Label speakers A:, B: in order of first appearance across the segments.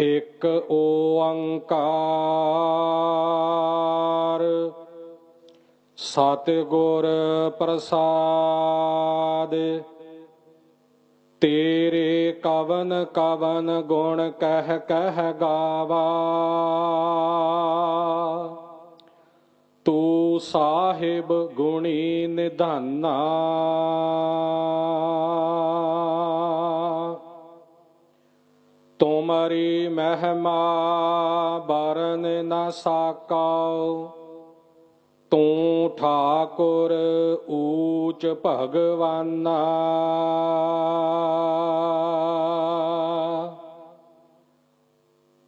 A: ਇਕ ਓੰਕਾਰ। ਸਤਿਗੁਰ ਪ੍ਰਸਾਦ, ਤੇਰੇ ਕਵਨ ਕਵਨ ਗੁਣ ਕਹਿ ਕਹਿ ਗਾਵਾ। ਤੂੰ ਸਾਹਿਬ ਗੁਣੀ ਨਿਧਾਨਾ। ਤੁਮਰੀ ਮਹਿਮਾ ਬਰਨ ਨਾ ਸਾਕਾਉ। ਤੂੰ ਠਾਕੁਰ ਊਚ ਭਗਵਾਨਾ।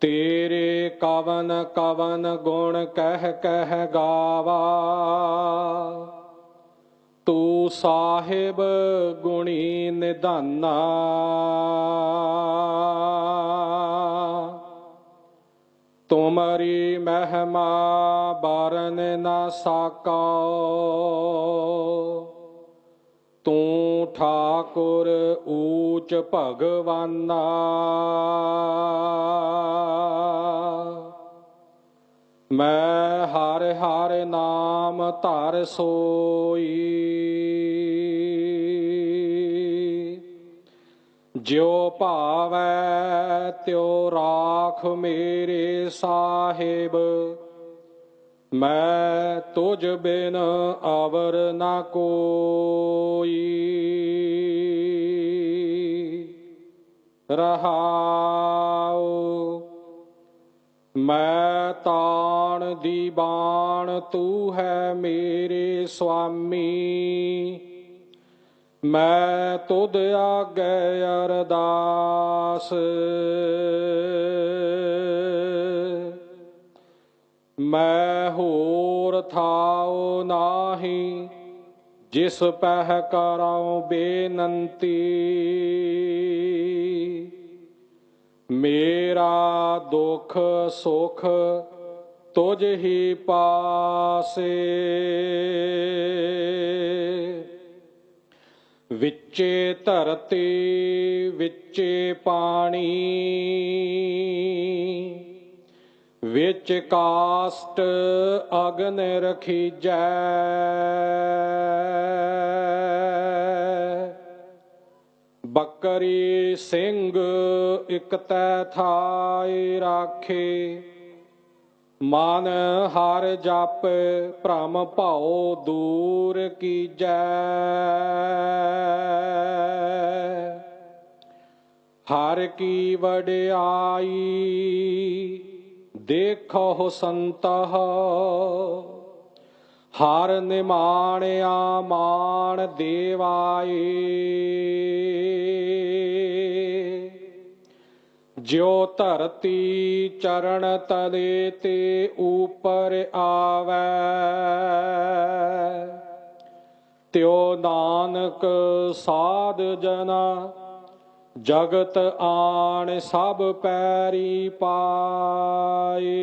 A: ਤੇਰੇ ਕਵਨ ਕਵਨ ਗੁਣ ਕਹਿ ਕਹਿ ਗਾਵਾ। ਤੂੰ ਸਾਹਿਬ ਗੁਣੀ ਨਿਧਾਨਾ। ਤੁਮਰੀ ਮਹਿਮਾ ਬਰਨ ਨਾ ਸਾਕਾ। ਤੂੰ ਠਾਕੁਰ ਊਚ ਭਗਵਾਨਾ। ਮੈਂ ਹਰ ਹਰ ਨਾਮ ਧਰ ਸੋਈ। ਜਿਉ ਭਾਵੈ ਤਿਉ ਰਾਖ ਮੇਰੇ ਸਾਹਿਬ। ਮੈਂ ਤੁਝ ਬਿਨ ਅਵਰ ਨਾ ਕੋਈ। ਰਹਾਉ ਮੈਂ ਤਾਣ ਦੀ ਬਾਣ ਤੂੰ ਹੈ ਮੇਰੇ ਸੁਆਮੀ। ਮੈਂ ਤੁਧ ਆਗੇ ਅਰਦਾਸ। ਮੈਂ ਹੋਰ ਥਾਉ ਨਾਹੀ, ਜਿਸ ਪਹਿ ਕਰਾਉ ਬੇਨੰਤੀ। ਮੇਰਾ ਦੁਖ ਸੁਖ ਤੁਝ ਹੀ ਪਾਸੇ। ਵਿੱਚੇ ਧਰਤੀ ਵਿੱਚੇ ਪਾਣੀ ਵਿੱਚ ਕਾਸਟ ਅਗਨ ਰਖੀਜੈ। ਕਰੀ ਸਿੰਘ ਇਕ ਤੈ ਥਾਈ ਰਾਖੇ। ਮਨ ਹਰ ਜਪ ਭ੍ਰਮ ਭਉ ਦੂਰ ਕੀਜੈ। ਹਰ ਕੀ ਵਡਿਆਈ ਦੇਖੋ ਸੰਤਹ। ਹਰ ਨਿਮਾਣਿਆ ਮਾਣ ਦੇਵਾਏ। ਜਿਉ ਧਰਤੀ ਚਰਨ ਤਲੇ ਤੇ ਉਪਰ ਆਵੈ। ਤਿਉ ਨਾਨਕ ਸਾਧ ਜਨਾ, ਜਗਤ ਆਣ ਸਭ ਪੈਰੀ ਪਾਏ।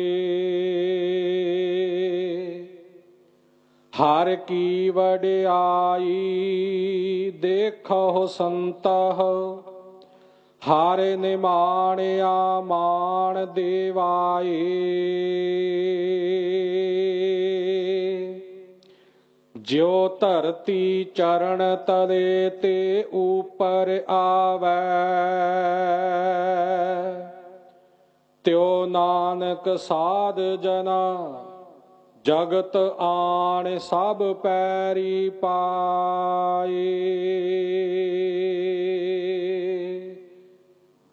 A: ਹਰ ਕੀ ਵਡਿਆਈ ਦੇਖੋ ਸੰਤਹ ਹਰ ਨਿਮਾਣਿਆ ਮਾਣ ਦੇਵਾਏ। ਜਿਉ ਧਰਤੀ ਚਰਨ ਤਲੇ ਤੇ ਉਪਰ ਆਵੈ। ਤਿਉ ਨਾਨਕ ਸਾਧ ਜਨਾ, ਜਗਤ ਆਣ ਸਭ ਪੈਰੀ ਪਾਏ।